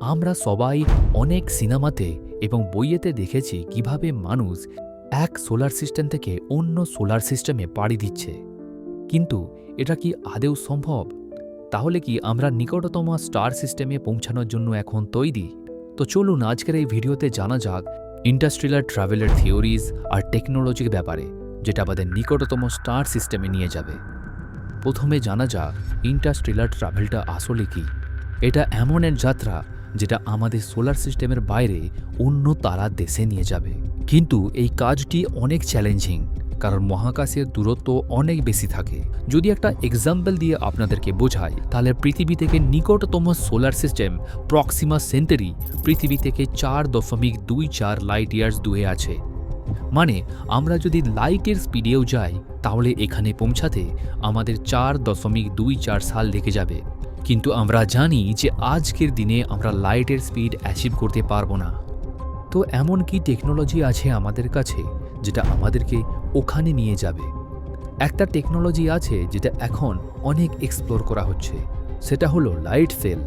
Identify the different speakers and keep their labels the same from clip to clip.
Speaker 1: আমরা সবাই অনেক সিনেমাতে এবং বইয়েতে দেখেছি কীভাবে মানুষ এক সোলার সিস্টেম থেকে অন্য সোলার সিস্টেমে পাড়ি দিচ্ছে। কিন্তু এটা কি আদেও সম্ভব? তাহলে কি আমরা নিকটতম স্টার সিস্টেমে পৌঁছানোর জন্য এখন তৈরি? তো চলুন আজকের এই ভিডিওতে জানা যাক ইন্ডাস্ট্রিয়াল ট্রাভেলের থিওরিজ আর টেকনোলজির ব্যাপারে, যেটা আমাদের নিকটতম স্টার সিস্টেমে নিয়ে যাবে। প্রথমে জানা যাক ইন্টারস্টেলার ট্রাভেলটা আসলে কি? এটা এমন এক যাত্রা যেটা আমাদের সোলার সিস্টেমের বাইরে অন্য তারার দেশে নিয়ে যাবে। কিন্তু এই কাজটি অনেক চ্যালেঞ্জিং কারণ মহাকাশের দূরত্ব অনেক বেশি থাকে। যদি একটা এক্সাম্পল দিয়ে আপনাদেরকে বোঝাই, তাহলে পৃথিবী থেকে নিকটতম সোলার সিস্টেম প্রক্সিমা সেন্টারি পৃথিবী থেকে চার দশমিক দুই চার লাইট ইয়ার্স দূরে আছে। মানে আমরা যদি লাইটের স্পিডেও যাই, তাহলে এখানে পৌঁছাতে আমাদের চার দশমিক দুই চার সাল লেগে যাবে। কিন্তু আমরা জানি যে আজকের দিনে আমরা লাইটের স্পিড অ্যাচিভ করতে পারব না। তো এমন কি টেকনোলজি আছে আমাদের কাছে যেটা আমাদেরকে ওখানে নিয়ে যাবে? একটা টেকনোলজি আছে যেটা এখন অনেক এক্সপ্লোর করা হচ্ছে। সেটা হলো লাইট সেল।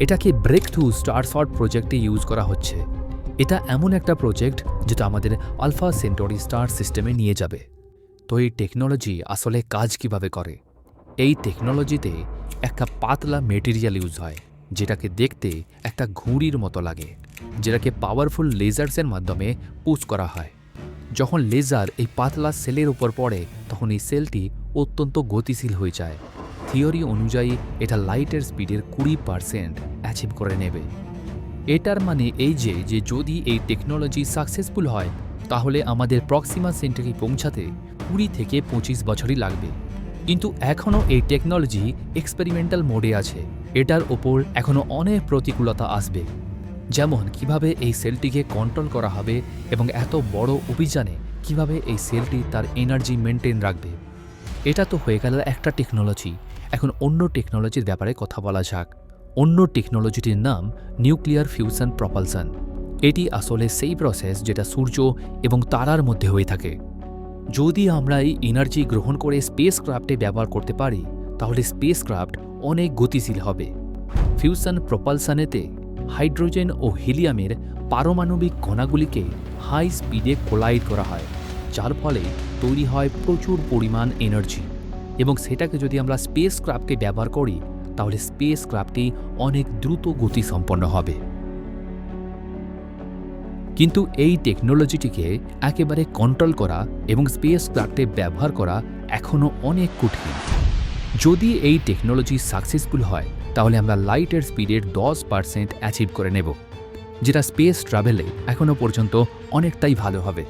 Speaker 1: এটাকে ব্রেক থ্রু স্টার শট প্রজেক্টে ইউজ করা হচ্ছে। এটা এমন একটা প্রজেক্ট যেটা আমাদের আলফা সেন্টরি স্টার সিস্টেমে নিয়ে যাবে। তো এই টেকনোলজি আসলে কাজ কীভাবে করে? এই টেকনোলজিতে একটা পাতলা মেটেরিয়াল ইউজ হয়, যেটাকে দেখতে একটা ঘুড়ির মতো লাগে, যেটাকে পাওয়ারফুল লেজার্সের মাধ্যমে পুশ করা হয়। যখন লেজার এই পাতলা সেলের উপর পড়ে, তখন এই সেলটি অত্যন্ত গতিশীল হয়ে যায়। থিওরি অনুযায়ী, এটা লাইটের স্পিডের কুড়ি পার্সেন্ট অ্যাচিভ করে নেবে। এটার মানে এই যে যে যদি এই টেকনোলজি সাকসেসফুল হয়, তাহলে আমাদের প্রক্সিমা সেন্টারে পৌঁছাতে কুড়ি থেকে পঁচিশ বছরই লাগবে। কিন্তু এখনও এই টেকনোলজি এক্সপেরিমেন্টাল মোডে আছে। এটার ওপর এখনও অনেক প্রতিকূলতা আসবে। যেমন কীভাবে এই সেলটিকে কন্ট্রোল করা হবে এবং এত বড় অভিযানে কীভাবে এই সেলটি তার এনার্জি মেনটেন রাখবে। এটা তো হয়ে গেল একটা টেকনোলজি এখন অন্য টেকনোলজির ব্যাপারে কথা বলা যাক। অন্য টেকনোলজিটির নাম নিউক্লিয়ার ফিউশন প্রপালশন এটি আসলে সেই প্রসেস যেটা সূর্য এবং তারার মধ্যে হয়ে থাকে। যদি আমরা এই এনার্জি গ্রহণ করে স্পেস ক্রাফটে ব্যবহার করতে পারি, তাহলে স্পেস ক্রাফট অনেক গতিশীল হবে। ফিউশন প্রপালশনেতে হাইড্রোজেন ও হিলিয়ামের পারমাণবিক কণাগুলিকে হাই স্পিডে কোলাইড করা হয়, যার ফলে তৈরি হয় প্রচুর পরিমাণ এনার্জি এবং সেটাকে যদি আমরা স্পেস ক্রাফটে ব্যবহার করি, তাহলে স্পেস ক্রাফটটি অনেক দ্রুত গতি সম্পন্ন হবে। কিন্তু এই টেকনোলজিটিকে একেবারে কন্ট্রোল করা এবং স্পেস ক্রাফটে ব্যবহার করা এখনও অনেক কঠিন। যদি এই টেকনোলজি সাকসেসফুল হয়, তাহলে আমরা লাইটের স্পিডের দশ পার্সেন্ট অ্যাচিভ করে নেব, যেটা স্পেস ট্রাভেলে এখনও পর্যন্ত অনেকটাই ভালো হবে।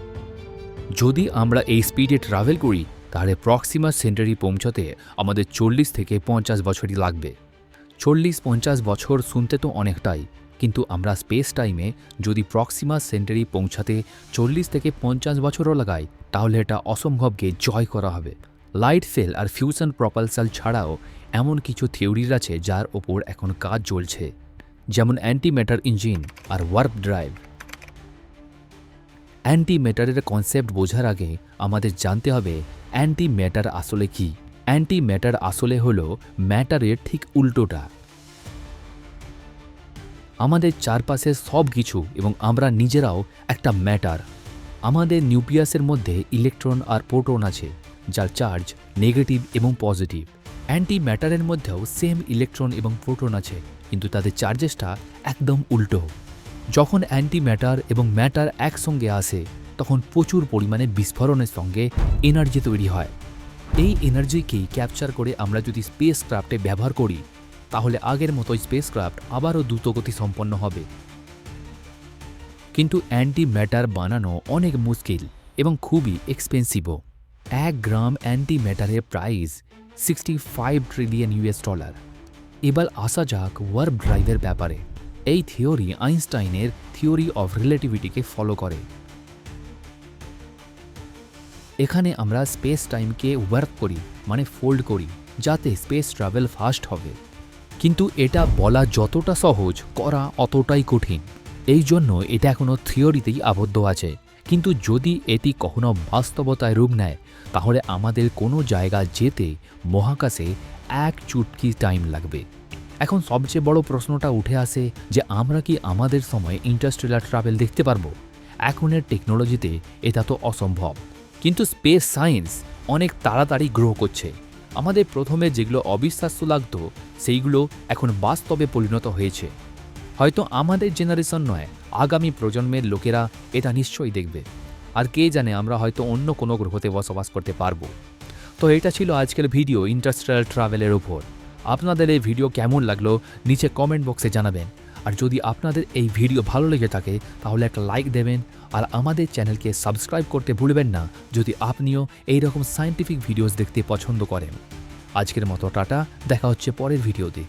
Speaker 1: যদি আমরা এই স্পিডে ট্রাভেল করি, তাহলে প্রক্সিমা সেন্টারি পৌঁছাতে আমাদের চল্লিশ থেকে পঞ্চাশ বছরই লাগবে। চল্লিশ পঞ্চাশ বছর শুনতে তো অনেকটাই কিন্তু আমরা স্পেস টাইমে যদি প্রক্সিমা সেন্টারি পৌঁছাতে চল্লিশ থেকে পঞ্চাশ বছরও লাগাই, তাহলে এটা অসম্ভবকে জয় করা হবে। লাইট সেল আর ফিউশন প্রপালসাল ছাড়াও এমন কিছু থিওরির আছে যার ওপর এখন কাজ চলছে, যেমন অ্যান্টি ম্যাটার ইঞ্জিন আর ওয়ার্প ড্রাইভ। অ্যান্টি ম্যাটারের কনসেপ্ট বোঝার আগে আমাদের জানতে হবে অ্যান্টি ম্যাটার আসলে কি। অ্যান্টি ম্যাটার আসলে হলো ম্যাটারের ঠিক উল্টোটা। আমাদের চারপাশের সব কিছু এবং আমরা নিজেরাও একটা ম্যাটার। আমাদের নিউক্লিয়াসের মধ্যে ইলেকট্রন আর প্রোটন আছে, যার চার্জ নেগেটিভ এবং পজিটিভ। অ্যান্টি ম্যাটারের মধ্যেও সেম ইলেকট্রন এবং প্রোটন আছে, কিন্তু তাদের চার্জেসটা একদম উল্টো। যখন অ্যান্টি ম্যাটার এবং ম্যাটার একসঙ্গে আসে, তখন প্রচুর পরিমাণে বিস্ফোরণের সঙ্গে এনার্জি তৈরি হয়। এই এনার্জিকেই ক্যাপচার করে আমরা যদি স্পেস ক্রাফটে ব্যবহার করি তাহলে আগের মতো স্পেস ক্রাফট আবারও দ্রুতগতি সম্পন্ন হবে। কিন্তু অ্যান্টি ম্যাটার বানানো অনেক মুশকিল এবং খুবই এক্সপেন্সিভও এক gram anti ম্যাটারের price sixty five trillion US dollar এবার আসা যাক ওয়ার্প ড্রাইভের ব্যাপারে। এই থিওরি আইনস্টাইনের থিওরি অফ রিলেটিভিটিকে ফলো করে। এখানে আমরা স্পেস টাইমকে ওয়ার্ক করি মানে ফোল্ড করি, যাতে স্পেস ট্রাভেল ফাস্ট হবে। কিন্তু এটা বলা যতটা সহজ, করা অতটাই কঠিন। এই জন্য এটা এখনও থিওরিতেই আবদ্ধ আছে। কিন্তু যদি এটি কখনো বাস্তবতায় রূপ নেয়, তাহলে আমাদের কোনো জায়গা যেতে মহাকাশে এক চুটকি টাইম লাগবে। এখন সবচেয়ে বড় প্রশ্নটা উঠে আসে যে আমরা কি আমাদের সময় ইন্টারস্টেলার ট্রাভেল দেখতে পারব? এখনের টেকনোলজিতে এটা তো অসম্ভব। কিন্তু স্পেস সায়েন্স অনেক তাড়াতাড়ি গ্রো করছে। আমাদের প্রথমে যেগুলো অবিশ্বাস্য লাগতো, সেইগুলো এখন বাস্তবে পরিণত হয়েছে। হয়তো আমাদের জেনারেশন নয়, আগামী প্রজন্মের লোকেরা এটা নিশ্চয়ই দেখবে। আর কে জানে আমরা হয়তো অন্য কোনো গ্রহতে বসবাস করতে পারব। তো এটা ছিল আজকের ভিডিও ইন্টারস্টেলার ট্রাভেলের উপর। আপনাদের এই ভিডিও কেমন লাগল, নিচে কমেন্ট বক্সে জানাবেন। আর যদি আপনাদের এই ভিডিও ভালো লেগে থাকে, তাহলে একটা লাইক দেবেন আর আমাদের চ্যানেলকে সাবস্ক্রাইব করতে ভুলবেন না, যদি আপনিও এই রকম সায়েন্টিফিক ভিডিওস দেখতে পছন্দ করেন। আজকের মতো টাটা, দেখা হচ্ছে পরের ভিডিওতে